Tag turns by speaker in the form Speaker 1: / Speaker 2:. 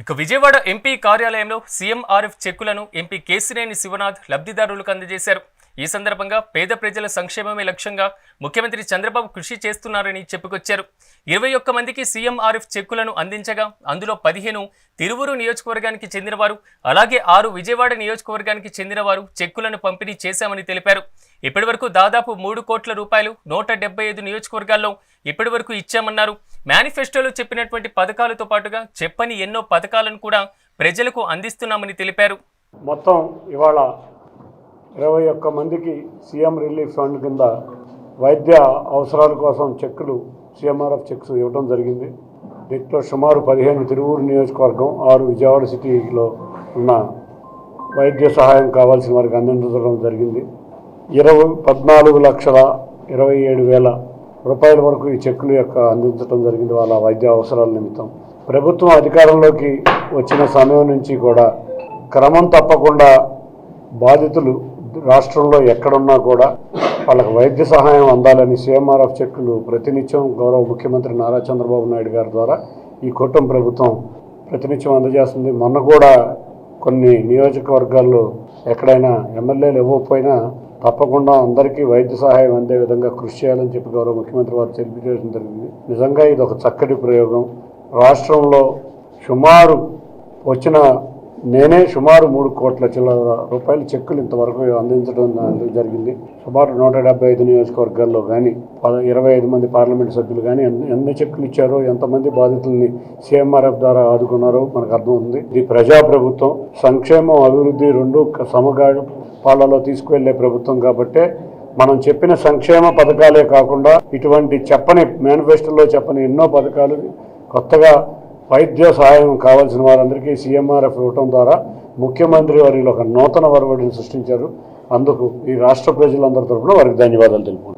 Speaker 1: ఇక విజయవాడ ఎంపీ కార్యాలయంలో సీఎం చెక్కులను ఎంపీ కేసినేని శివనాథ్ లబ్ధిదారులకు అందజేశారు. ఈ సందర్భంగా పేద ప్రజల సంక్షేమమే లక్ష్యంగా ముఖ్యమంత్రి చంద్రబాబు కృషి చేస్తున్నారని చెప్పుకొచ్చారు. ఇరవై ఒక్క మందికి సీఎంఆర్ఎఫ్ చెక్కులను అందించగా అందులో పదిహేను తిరువురు నియోజకవర్గానికి చెందినవారు అలాగే ఆరు విజయవాడ నియోజకవర్గానికి చెందినవారు చెక్కులను పంపిణీ చేశామని తెలిపారు. ఇప్పటివరకు దాదాపు మూడు కోట్ల రూపాయలు నూట డెబ్బై ఐదు నియోజకవర్గాల్లో ఇప్పటివరకు ఇచ్చామన్నారు. మేనిఫెస్టోలో చెప్పినటువంటి పథకాలతో పాటుగా చెప్పని ఎన్నో పథకాలను కూడా ప్రజలకు అందిస్తున్నామని తెలిపారు.
Speaker 2: మొత్తం ఇవాళ ఇరవై ఒక్క మందికి సీఎం రిలీఫ్ ఫండ్ కింద వైద్య అవసరాల కోసం చెక్కులు సీఎంఆర్ఎఫ్ చెక్స్ ఇవ్వడం జరిగింది. దీంట్లో సుమారు పదిహేను తిరువూరు నియోజకవర్గం ఆరు విజయవాడ సిటీలో ఉన్న వైద్య సహాయం కావాల్సిన వారికి అందించడం జరిగింది. ఇరవై పద్నాలుగు లక్షల ఇరవై ఏడు వేల రూపాయల వరకు ఈ చెక్కులు యొక్క అందించడం జరిగింది వాళ్ళ వైద్య అవసరాల నిమిత్తం. ప్రభుత్వం అధికారంలోకి వచ్చిన సమయం నుంచి కూడా క్రమం తప్పకుండా బాధితులు రాష్ట్రంలో ఎక్కడున్నా కూడా వాళ్ళకి వైద్య సహాయం అందాలని సీఎంఆర్ఎఫ్ చెక్కులు ప్రతినిత్యం గౌరవ ముఖ్యమంత్రి నారా చంద్రబాబు నాయుడు గారి ద్వారా ఈ కుటుంబ ప్రభుత్వం ప్రతినిత్యం అందజేస్తుంది. మొన్న కూడా కొన్ని నియోజకవర్గాల్లో ఎక్కడైనా ఎమ్మెల్యేలు ఇవ్వకపోయినా తప్పకుండా అందరికీ వైద్య సహాయం అందే విధంగా కృషి చేయాలని చెప్పి గౌరవ ముఖ్యమంత్రి వారు తెలియజేయడం జరిగింది. నిజంగా ఇది ఒక చక్కటి ప్రయోగం. రాష్ట్రంలో సుమారు వచ్చిన నేనే సుమారు మూడు కోట్ల చిల్లర రూపాయల చెక్కులు ఇంతవరకు అందించడం జరిగింది. సుమారు నూట డెబ్బై ఐదు నియోజకవర్గాల్లో కానీ పద ఇరవై ఐదు మంది పార్లమెంట్ సభ్యులు కానీ ఎన్ని ఎన్ని చెక్కులు ఇచ్చారో ఎంతమంది బాధితుల్ని సీఎంఆర్ఎఫ్ ద్వారా ఆదుకున్నారో మనకు అర్థం ఉంది ఇది ప్రజాప్రభుత్వం సంక్షేమం అభివృద్ధి రెండు సమగా పాలలో తీసుకువెళ్ళే ప్రభుత్వం కాబట్టే మనం చెప్పిన సంక్షేమ పథకాలే కాకుండా ఇటువంటి చెప్పని మేనిఫెస్టోలో చెప్పని ఎన్నో పథకాలు కొత్తగా వైద్య సహాయం కావాల్సిన వారందరికీ సీఎంఆర్ఎఫ్ ఇవ్వటం ద్వారా ముఖ్యమంత్రి వారిలో ఒక నూతన వరవడిని సృష్టించారు. అందుకు ఈ రాష్ట్ర ప్రజలందరి తరఫున వారికి ధన్యవాదాలు తెలుపుకుంటున్నాను.